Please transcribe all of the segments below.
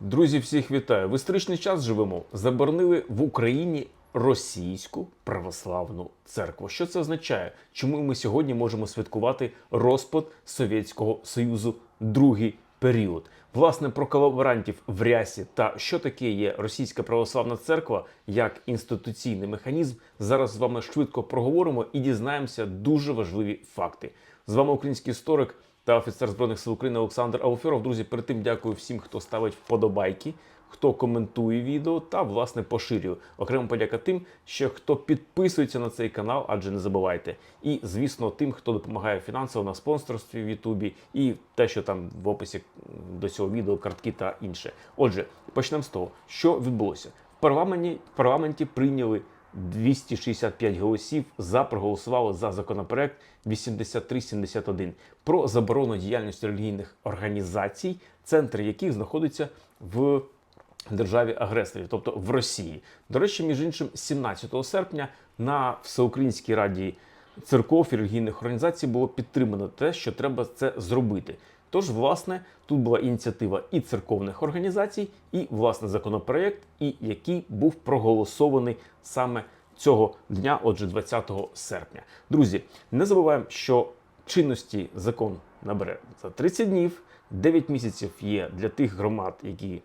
Друзі, всіх вітаю! В історичний час живемо. Заборонили в Україні російську православну церкву. Що це означає? Чому ми сьогодні можемо святкувати розпад Совєтського Союзу другий період? Власне, про колаборантів в рясі та що таке є російська православна церква як інституційний механізм. Зараз з вами швидко проговоримо і дізнаємося дуже важливі факти. З вами український історик та офіцер збройних сил України Олександр Ауферов. Друзі, перед тим дякую всім, хто ставить вподобайки, хто коментує відео та власне поширює. Окремо подяка тим, що хто підписується на цей канал, адже не забувайте. І звісно, тим, хто допомагає фінансово на спонсорстві в Ютубі, і те, що там в описі до цього відео, картки та інше. Отже, почнемо з того, що відбулося в парламенті. В парламенті прийняли 265 голосів за проголосували за законопроект 8371 про заборону діяльності релігійних організацій, центр яких знаходиться в державі агресорі, тобто в Росії. До речі, між іншим, 17 серпня на Всеукраїнській раді церков і релігійних організацій було підтримано те, що треба це зробити. Тож, власне, тут була ініціатива і церковних організацій, і власне законопроект, і який був проголосований саме цього дня, отже, 20 серпня. Друзі, не забуваємо, що чинності закон набере за 30 днів. 9 місяців є для тих громад, які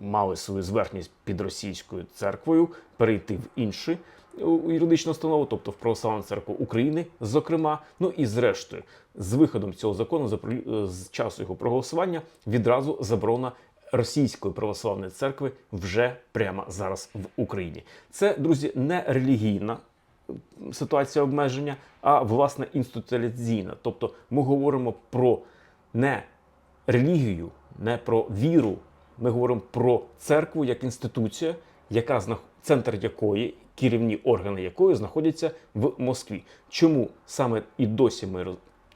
мали свою зверхність під російською церквою, перейти в інші юридичну установу, тобто в Православну церкву України, зокрема. Ну і зрештою, з виходом цього закону, з часу його проголосування, відразу заборона Російської православної церкви вже прямо зараз в Україні. Це, друзі, не релігійна ситуація обмеження, а власне інституціалізаційна. Тобто ми говоримо про не релігію, не про віру. Ми говоримо про церкву як інституція, яка центр якої, керівні органи якої знаходяться в Москві. Чому саме і досі ми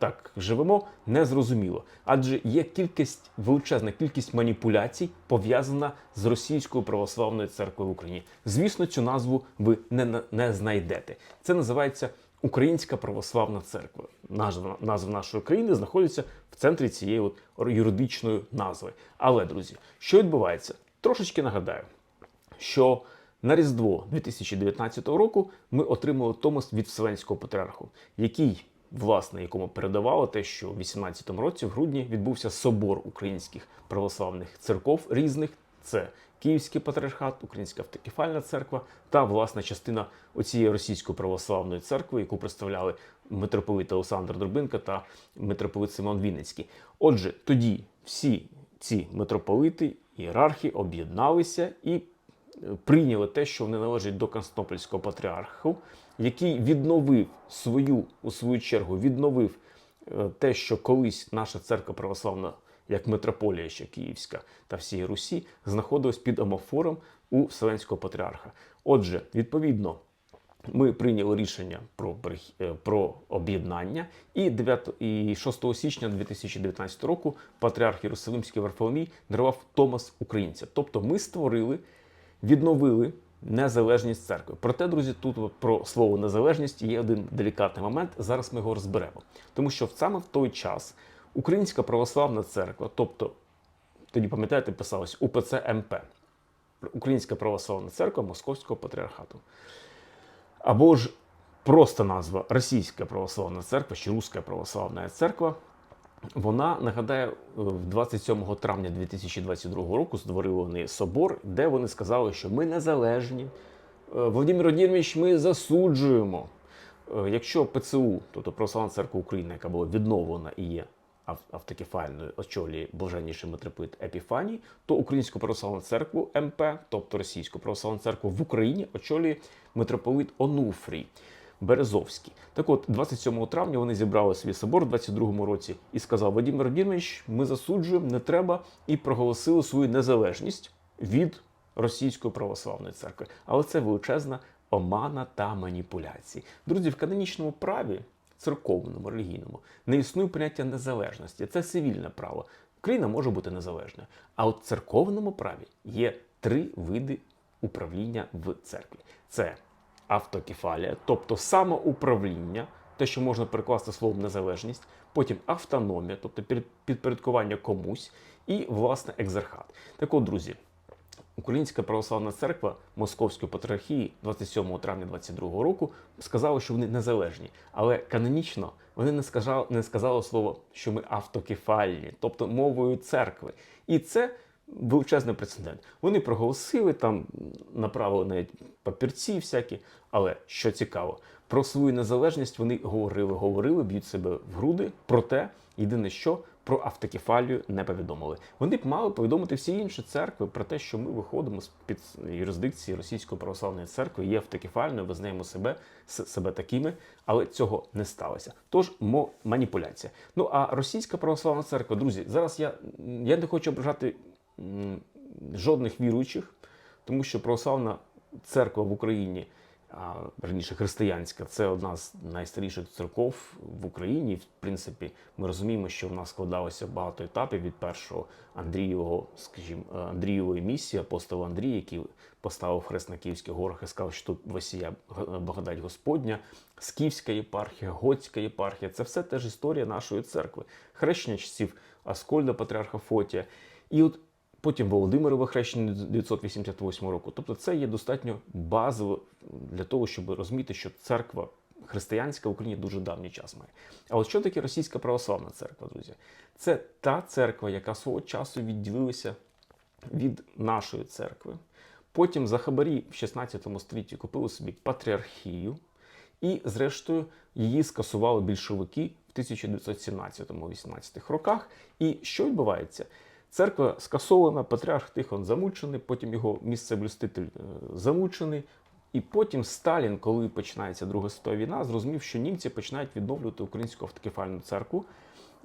так живемо, не зрозуміло. Адже є кількість величезна кількість маніпуляцій пов'язана з російською православною церквою в Україні. Звісно, цю назву ви не, не знайдете. Це називається Українська православна церква. Назва, назва нашої країни знаходиться в центрі цієї от юридичної назви. Але, друзі, що відбувається? Трошечки нагадаю, що на Різдво 2019 року ми отримали Томос від Вселенського патріарху, який, власне, якому передавало те, що в 18-му році, в грудні, відбувся собор українських православних церков різних. Це Київський патріархат, Українська автокефальна церква та власна частина оцієї російської православної церкви, яку представляли митрополит Олександр Дробинка та митрополит Симон Вінницький. Отже, тоді всі ці митрополити, ієрархи об'єдналися і прийняли те, що вони належать до Константинопольського патріарху, який відновив свою, у свою чергу, відновив е, те, що колись наша церква православна, як митрополія ще Київська та всієї Русі, знаходилась під амофором у Вселенського патріарха. Отже, відповідно, ми прийняли рішення про, е, про об'єднання, і 9 і 6 січня 2019 року патріарх Єрусалимський Варфоломій дарував Томас Українця. Тобто ми створили, відновили незалежність церкви. Проте, друзі, тут про слово незалежність є один делікатний момент. Зараз ми його розберемо. Тому що саме в той час Українська православна церква, тобто тоді пам'ятаєте, писалось УПЦ МП, Українська православна церква Московського патріархату. Або ж просто назва Російська православна церква чи Руська православна церква. Вона нагадаю, в 27 травня 2022 року створили вони собор, де вони сказали, що ми незалежні. Е, Володимир Владимирович, ми засуджуємо. Е, Якщо ПЦУ, тобто Православна церква України, яка була відновлена і є ав- автокефальною, очолює блаженніший митрополит Епіфаній, то Українську православну церкву МП, тобто Російську православну церкву в Україні, очолює митрополит Онуфрій. Березовський. Так от, 27 травня вони зібрали свій собор у 22 році і сказав Вадимир Владимирович, ми засуджуємо, не треба, і проголосили свою незалежність від Російської православної церкви. Але це величезна омана та маніпуляції. Друзі, в канонічному праві, церковному, релігійному, не існує поняття незалежності. Це цивільне право. Україна може бути незалежною. А от в церковному праві є три види управління в церкві: це автокефалія, тобто самоуправління, те, що можна перекласти словом незалежність, потім автономія, тобто підпорядкування комусь, і власне екзархат. Так от, друзі, Українська православна церква Московської патріархії 27 травня 22 року сказала, що вони незалежні, але канонічно вони не сказали, не сказали слово, що ми автокефальні, тобто мовою церкви. І це величезний прецедент. Вони проголосили там, направили навіть папірці всякі. Але що цікаво, про свою незалежність вони говорили, говорили, б'ють себе в груди. Проте єдине, що про автокефалію не повідомили. Вони б мали повідомити всі інші церкви про те, що ми виходимо з під юрисдикції Російської православної церкви, є автокефальною, визнаємо себе себе такими, але цього не сталося. Тож маніпуляція. Ну а російська православна церква, друзі, зараз я, я не хочу ображати жодних віруючих, тому що православна церква в Україні, а, раніше християнська, це одна з найстаріших церков в Україні. В принципі, ми розуміємо, що в нас складалося багато етапів від першого Андрієвого, скажімо, е, Андрієвої місії, апостола Андрій, який поставив хрест на Київських горах і сказав, що тут Васія благодать Господня, Скіфська єпархія, Готська єпархія. Це все теж історія нашої церкви. Хрещення часів Аскольда, патріарха Фотія. І от Потім Володимирове хрещення 988 року. Тобто це є достатньо базово для того, щоб розуміти, що церква християнська в Україні дуже давній час має. А от що таке російська православна церква, друзі? Це та церква, яка свого часу відділилася від нашої церкви. Потім за хабарі в 16 столітті купили собі патріархію, і, зрештою, її скасували більшовики в 1917-18 роках. І що відбувається? Церква скасована, патріарх Тихон замучений, потім його місцеблюститель е, замучений. І потім Сталін, коли починається Друга світова війна, зрозумів, що німці починають відновлювати українську автокефальну церкву,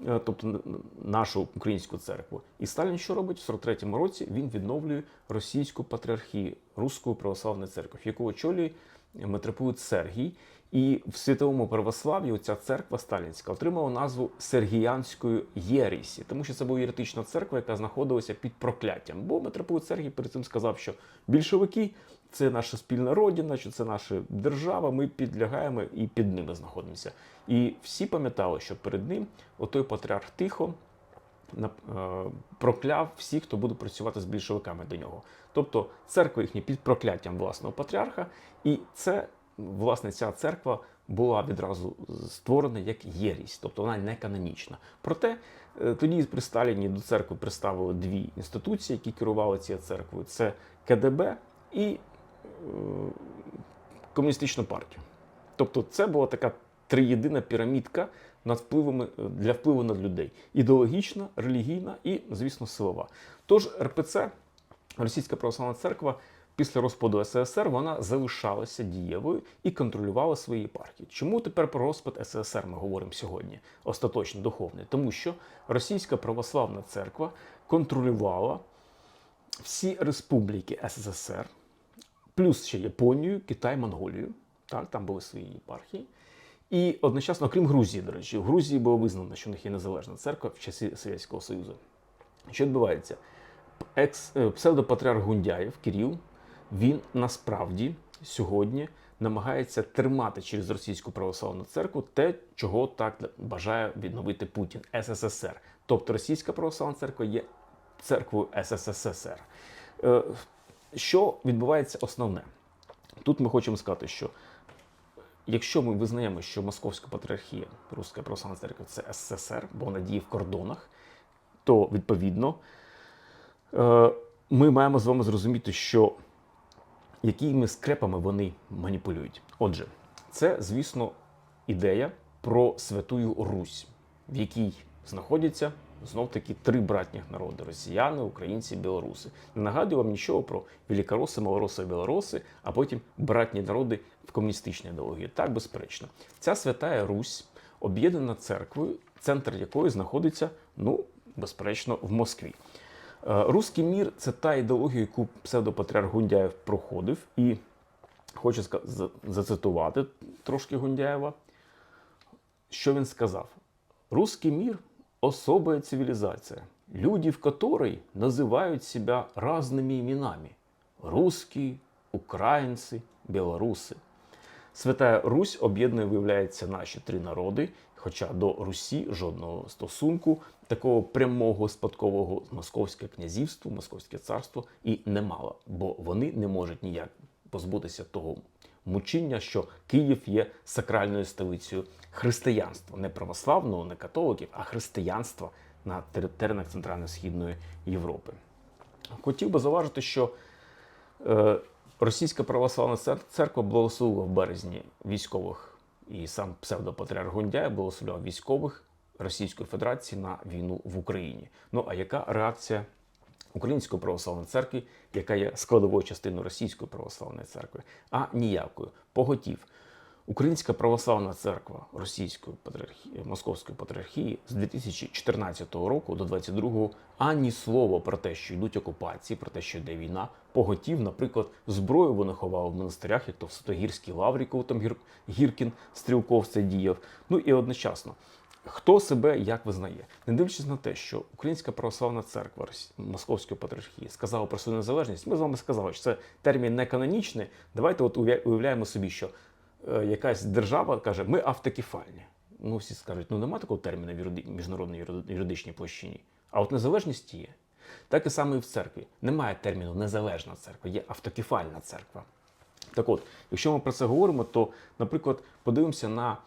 е, тобто нашу українську церкву. І Сталін що робить? В 43-му році він відновлює російську патріархію, Руську православну церкву, яку очолює митрополит Сергій. І в світовому православ'ї ця церква сталінська отримала назву Сергіянської Єрісі, тому що це була єретична церква, яка знаходилася під прокляттям. Бо митрополит Сергій перед цим сказав, що більшовики це наша спільна родина, що це наша держава. Ми підлягаємо і під ними знаходимося. І всі пам'ятали, що перед ним отой патріарх Тихо прокляв всіх, хто буде працювати з більшовиками до нього. Тобто церква їхня під прокляттям власного патріарха, і це власне ця церква була відразу створена як єрість, тобто вона не канонічна. Проте е, тоді при Сталіні до церкви представили дві інституції, які керували цією церквою: це КДБ і е, комуністичну партію. Тобто, це була така триєдина пірамідка над впливами е, для впливу над людей: ідеологічна, релігійна і, звісно, силова. Тож РПЦ, Російська православна церква, після розпаду СССР вона залишалася дієвою і контролювала свої єпархії. Чому тепер про розпад СССР ми говоримо сьогодні? Остаточно духовний, тому що Російська православна церква контролювала всі республіки СССР, плюс ще Японію, Китай, Монголію. Так, там були свої єпархії. І одночасно, окрім Грузії, до речі, в Грузії було визнано, що в них є незалежна церква в часі Совєтського Союзу. Що відбувається? Екс, е, псевдопатріарх Гундяєв Кирил, він насправді сьогодні намагається тримати через російську православну церкву те, чого так бажає відновити Путін СССР. Тобто Російська православна церква є церквою СССР. Е, Що відбувається основне? Тут ми хочемо сказати, що якщо ми визнаємо, що Московська патріархія, Руська православна церква це СССР, бо вона діє в кордонах, то відповідно е, ми маємо з вами зрозуміти, що якими скрепами вони маніпулюють. Отже, це, звісно, ідея про Святую Русь, в якій знаходяться знов таки три братніх народи: росіяни, українці, білоруси. Не нагадую вам нічого про великороси, малороси, білоруси, а потім братні народи в комуністичній ідеології. Так, безперечно, ця святая Русь об'єднана церквою, центр якої знаходиться, ну, безперечно, в Москві. Е, Руський мір це та ідеологія, яку псевдопатріарх Гундяєв проходив, і хочу зацитувати трошки Гундяєва. Що він сказав? Русский мир – особая цивилизация, люди в которой называют себя разными именами – русские, українці, білоруси. Свята Русь об'єднує, виявляється, наші три народи, Хоча до Русі жодного стосунку такого прямого спадкового московське князівство, московське царство і не мало, бо вони не можуть ніяк позбутися того мучіння, що Київ є сакральною столицею християнства, не православного, не католиків, а християнства на теренах Центрально-Східної Європи. Хотів би зауважити, що е, Російська православна церква благословила в березні військових і сам псевдопатріарх Гундяй благословляв військових Російської Федерації на війну в Україні. Ну а яка реакція Української православної церкви, яка є складовою частиною Російської православної церкви? А ніякою. Поготів. Українська православна церква Російської патріархії Московської патріархії з 2014 року до 2022 ані слова про те, що йдуть окупації, про те, що йде війна, поготів, наприклад, зброю вони ховали в монастирях, як то в Святогірській лаврі, коли там Гір... Гіркін Стрілков це діяв. Ну і одночасно. Хто себе як визнає, не дивлячись на те, що Українська православна церква Московської патріархії сказала про свою незалежність, ми з вами сказали, що це термін не канонічний. Давайте от уявляємо собі, що е, якась держава каже, ми автокефальні. Ну, всі скажуть, ну нема такого терміну в міжнародній юридичній площині. А от незалежність є. Так і саме і в церкві. Немає терміну незалежна церква, є автокефальна церква. Так от, якщо ми про це говоримо, то, наприклад, подивимося на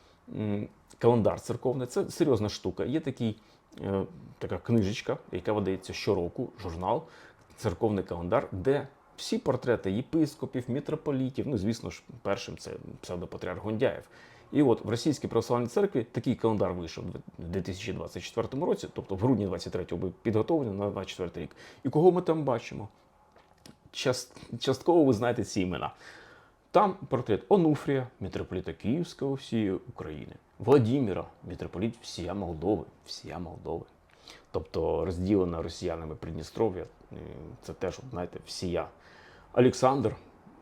календар церковний. Це серйозна штука. Є такий, е, така книжечка, яка видається щороку, журнал, церковний календар, де всі портрети єпископів, мітрополітів, ну, звісно ж, першим це псевдопатріарх Гондяєв. І от в Російській православній церкві такий календар вийшов в 2024 році, тобто в грудні 23-го був підготовлений на 24 рік. І кого ми там бачимо? Част- частково ви знаєте ці імена. Там портрет Онуфрія, митрополіта Київського всієї України, Владіміра, митрополіт всія Молдови, всія Молдови. Тобто розділена росіянами Придністров'я, е, це теж, знаєте, всія. Олександр,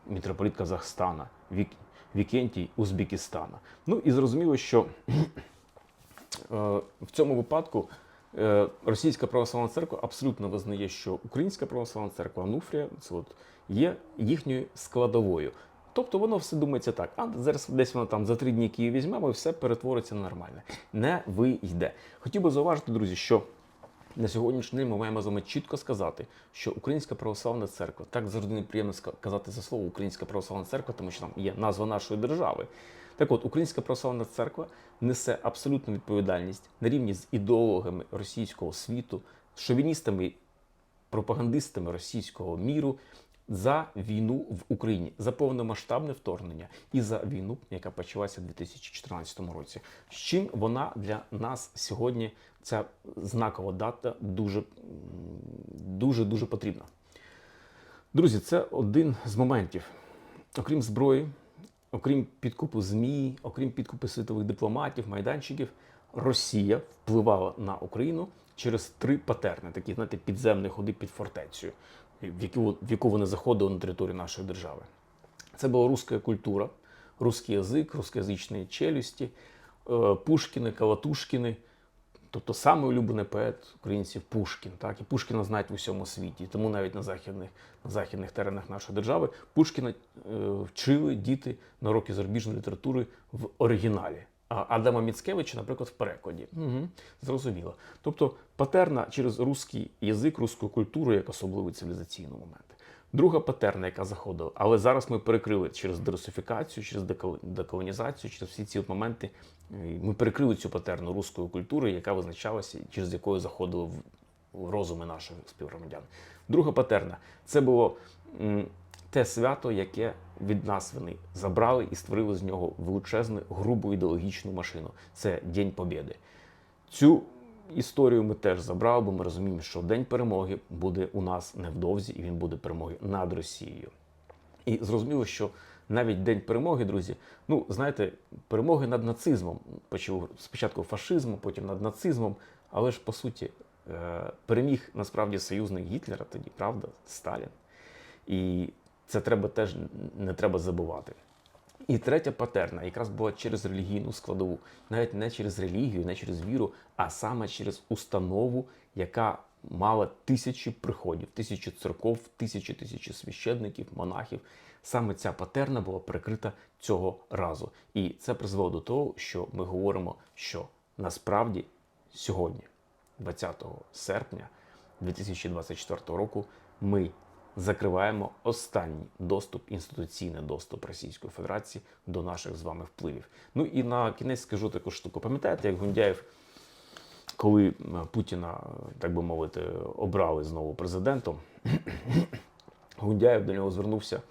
митрополіт Казахстана, Вік... Вікентій Узбекистана. Ну і зрозуміло, що е, в цьому випадку е, Російська православна церква абсолютно визнає, що Українська православна церква Ануфрія це от, є їхньою складовою. Тобто воно все думається так, а зараз десь воно там за три дні Київ візьмемо і все перетвориться на нормальне. Не вийде. Хотів би зауважити, друзі, що на сьогоднішній день ми маємо з вами чітко сказати, що Українська православна церква, так завжди неприємно ска- казати це слово Українська православна церква, тому що там є назва нашої держави. Так от, Українська православна церква несе абсолютну відповідальність на рівні з ідеологами російського світу, шовіністами, пропагандистами російського міру за війну в Україні, за повномасштабне вторгнення і за війну, яка почалася в 2014 році. З чим вона для нас сьогодні, ця знакова дата, дуже дуже дуже потрібна. Друзі, це один з моментів. Окрім зброї, окрім підкупу ЗМІ, окрім підкупу світових дипломатів, майданчиків, Росія впливала на Україну через три патерни, такі, знаєте, підземні ходи під фортецею, в яку, в яку вони заходили на територію нашої держави. Це була руська культура, русський язик, рускоязичні челюсті, е, Пушкіни, Калатушкіни. Тобто саме улюблений поет українців Пушкін. Так? І Пушкіна знають в усьому світі. Тому навіть на західних, на західних теренах нашої держави Пушкіна е, вчили діти на уроки зарубіжної літератури в оригіналі. Адама Міцкевича, наприклад, в перекладі. Угу, зрозуміло. Тобто патерна через русський язик, русську культуру як особливий цивілізаційний момент. Друга патерна, яка заходила, але зараз ми перекрили через дерусифікацію, через декол- деколонізацію, через всі ці от моменти. е, Ми перекрили цю патерну руської культури, яка визначалася, через якою заходили в- розуми наших співгромадян. Друга патерна це було те свято, яке від нас вони забрали і створили з нього величезну грубу ідеологічну машину. Це День Побєди. Цю історію ми теж забрали, бо ми розуміємо, що День перемоги буде у нас невдовзі, і він буде перемоги над Росією. І зрозуміло, що навіть День перемоги, друзі, ну знаєте, перемоги над нацизмом, почав спочатку фашизму, потім над нацизмом, але ж по суті е, переміг насправді союзник Гітлера тоді, правда, Сталін. І це треба теж не треба забувати. І третя патерна якраз була через релігійну складову, навіть не через релігію, не через віру, а саме через установу, яка мала тисячі приходів, тисячі церков, тисячі тисячі священників, монахів. Саме ця патерна була прикрита цього разу. І це призвело до того, що ми говоримо, що насправді сьогодні, 20 серпня 2024 року, ми закриваємо останній доступ, інституційний доступ Російської Федерації до наших з вами впливів. Ну і на кінець скажу таку штуку. Пам'ятаєте, як Гундяєв, коли е, Путіна, так би мовити, обрали знову президентом, Гундяєв до нього звернувся.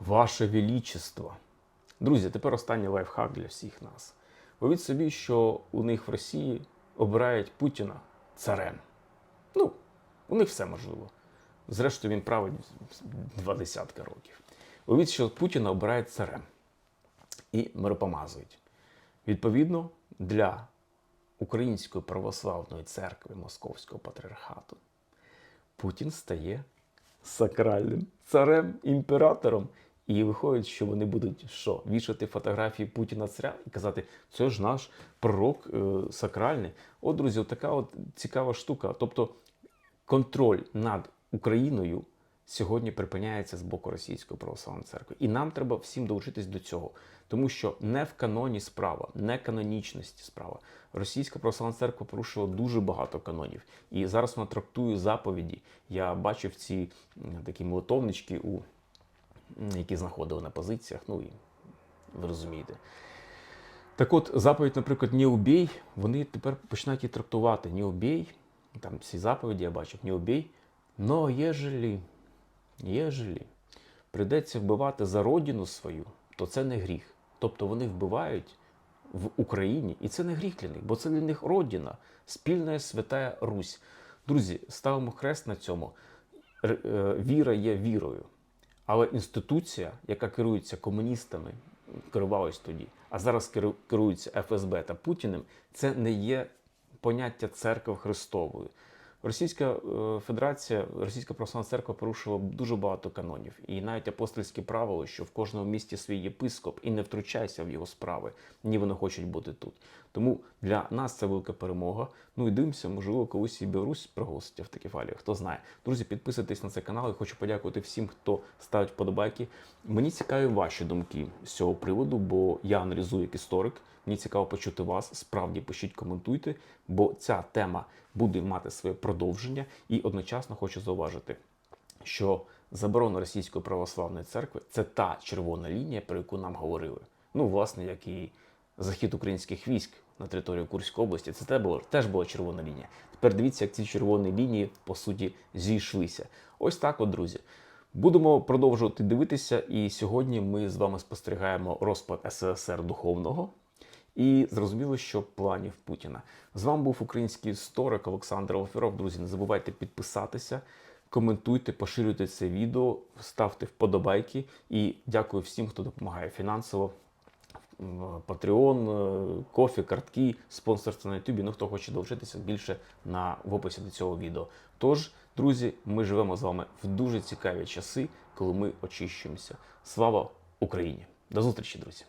Ваше Величество. Друзі, тепер останній лайфхак для всіх нас. Уявіть собі, що у них в Росії обирають Путіна царем. Ну, у них все можливо. Зрештою, він править два десятки років. Уявіть, що Путіна обирають царем і миропомазують. Відповідно, для Української православної церкви Московського патріархату Путін стає сакральним царем, імператором. І виходить, що вони будуть що, вішати фотографії Путіна царя і казати, це ж наш пророк е, сакральний. От, друзі, така от цікава штука. Тобто контроль над Україною сьогодні припиняється з боку Російської православної церкви. І нам треба всім долучитись до цього, тому що не в каноні справа, не канонічності справа. Російська православна церква порушила дуже багато канонів. І зараз вона трактує заповіді. Я бачив ці такі молитовнички, у, які знаходили на позиціях. Ну і ви розумієте. Так от, заповідь, наприклад, не убій, вони тепер починають її трактувати. Не убій, там всі заповіді я бачив, не убій, но єжелі, єжелі прийдеться вбивати за родину свою, то це не гріх. Тобто вони вбивають в Україні, і це не гріх для них, бо це для них родина, спільна свята Русь. Друзі, ставимо хрест на цьому. Е, Віра є вірою. Але інституція, яка керується комуністами, керувалась тоді, а зараз керується ФСБ та Путіним, це не є поняття церкви Христової. Російська е, Федерація, Російська православна церква порушила дуже багато канонів. І навіть апостольське правило, що в кожному місті свій єпископ і не втручайся в його справи, ні вони хочуть бути тут. Тому для нас це велика перемога. Ну і дивимося, можливо, колись і Білорусь проголосить автокефалію. Хто знає. Друзі, підписуйтесь на цей канал. і хочу подякувати всім, хто ставить вподобайки. Мені цікаві ваші думки з цього приводу, бо я аналізую як історик. Мені цікаво почути вас. Справді пишіть, коментуйте, бо ця тема буде мати своє продовження. І одночасно хочу зауважити, що заборона Російської православної церкви це та червона лінія, про яку нам говорили. Ну, власне, як і захід українських військ на територію Курської області. Це теж була червона лінія. Тепер дивіться, як ці червоні лінії по суті зійшлися. Ось так, от, друзі. Будемо продовжувати дивитися, і сьогодні ми з вами спостерігаємо розпад СССР духовного. І зрозуміло, що планів Путіна. З вами був український історик Олександр Алферов. Друзі, не забувайте підписатися, коментуйте, поширюйте це відео, ставте вподобайки. І дякую всім, хто допомагає фінансово. Patreon, е, кофі, картки, спонсорство на Ютубі. Ну, хто хоче долучитися більше на в описі до цього відео. Тож, друзі, ми живемо з вами в дуже цікаві часи, коли ми очищуємося. Слава Україні! До зустрічі, друзі!